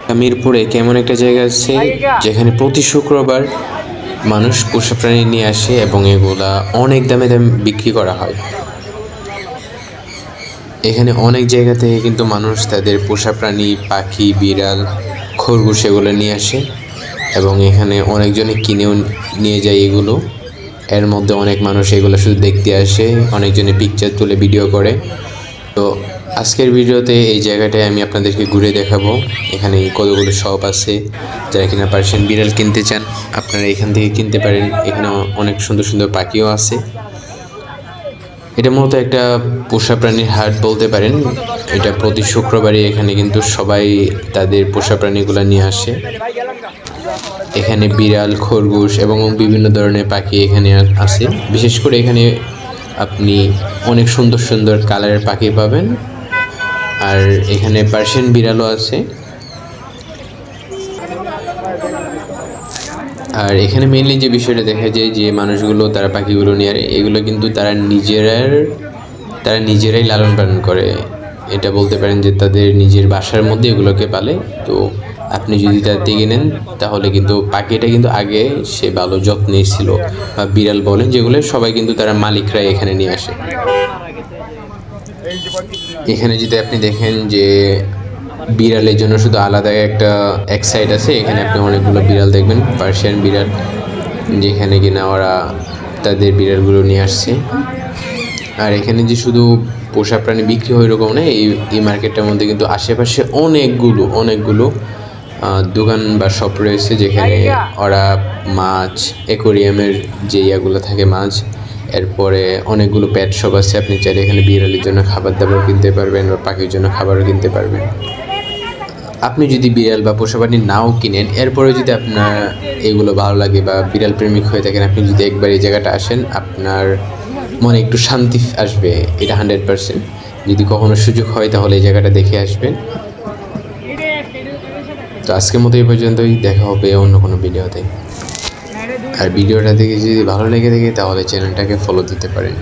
মিরপুরে কেমন একটা জায়গা আছে যেখানে প্রতি শুক্রবার মানুষ পোষা প্রাণী নিয়ে আসে এবং এগুলা অনেক দামে দামে বিক্রি করা হয়। এখানে অনেক জায়গা থেকে কিন্তু মানুষ তাদের পোষা প্রাণী পাখি বিড়াল খরগোশ এগুলো নিয়ে আসে এবং এখানে অনেকজনে কিনেও নিয়ে যায় এগুলো। এর মধ্যে অনেক মানুষ এগুলো শুধু দেখতে আসে অনেকজনে পিকচার তুলে ভিডিও করে। তো আজকের ভিডিওতে এই জায়গাটায় আমি আপনাদেরকে ঘুরে দেখাবো। এখানে কতগুলো শপ আছে, যারা কিনা পার্সিয়ান বিড়াল কিনতে চান, আপনারা এখান থেকে কিনতে পারেন। এখানে অনেক সুন্দর সুন্দর পাখিও আছে। এটা মূলত একটা পোষা প্রাণীর হাট বলতে পারেন। এটা প্রতি শুক্রবারই এখানে কিন্তু সবাই তাদের পোষা প্রাণীগুলো নিয়ে আসে। এখানে বিড়াল, খরগোশ এবং বিভিন্ন ধরনের পাখি এখানে আছে। বিশেষ করে এখানে আপনি অনেক সুন্দর সুন্দর কালারের পাখি পাবেন। আর এখানে পার্সিয়ান বিড়ালও আছে। আর এখানে মেইনলি যে বিষয়টা দেখা যায় যে মানুষগুলো, তারা পাখিগুলো নিয়ে এগুলো কিন্তু তারা নিজেরার, তারা নিজেরাই লালন পালন করে। এটা বলতে পারেন যে তাদের নিজের বাসার মধ্যে এগুলোকে পালে। তো আপনি যদি তার দিকে নেন, তাহলে কিন্তু পাখিটা কিন্তু আগে সে ভালো যত্নে ছিল। বা বিড়াল বলেন যেগুলো, সবাই কিন্তু তারা মালিকরাই এখানে নিয়ে আসে। এখানে যদি আপনি দেখেন যে বিড়ালের জন্য শুধু আলাদা একটা এক সাইড আছে এখানে আপনি অনেকগুলো বিড়াল দেখবেন পার্সিয়ান বিড়াল যেখানে কিনা ওরা তাদের বিড়ালগুলো নিয়ে আসছে। আর এখানে যে শুধু পোষা প্রাণী বিক্রি হয় এরকম না এই এই মার্কেটটার মধ্যে কিন্তু আশেপাশে অনেকগুলো অনেকগুলো দোকান বা শপ রয়েছে যেখানে ওরা মাছ অ্যাকোরিয়ামের যে ইয়াগুলো থাকে মাছ এরপরে অনেকগুলো প্যাট শপ আছে, আপনি চাইলে এখানে বিড়ালের জন্য খাবার দাবার কিনতে পারবেন বা পাখির জন্য খাবারও কিনতে পারবেন। আপনি যদি বিড়াল বা পোষা নাও কিনেন এরপরে যদি আপনার এগুলো ভালো লাগে বা বিড়াল প্রেমিক হয়ে থাকেন, আপনি যদি একবার এই জায়গাটা আসেন, আপনার মনে একটু শান্তি আসবে, এটা হান্ড্রেড পার্সেন্ট যদি কখনো সুযোগ হয়, তাহলে এই জায়গাটা দেখে আসবেন। তো আজকের মতো এই পর্যন্তই, দেখা হবে অন্য কোনো ভিডিওতে আর ভিডিওটা দেখে যদি ভালো লেগে থাকে তাহলে চ্যানেলটাকে ফলো দিতে পারেন।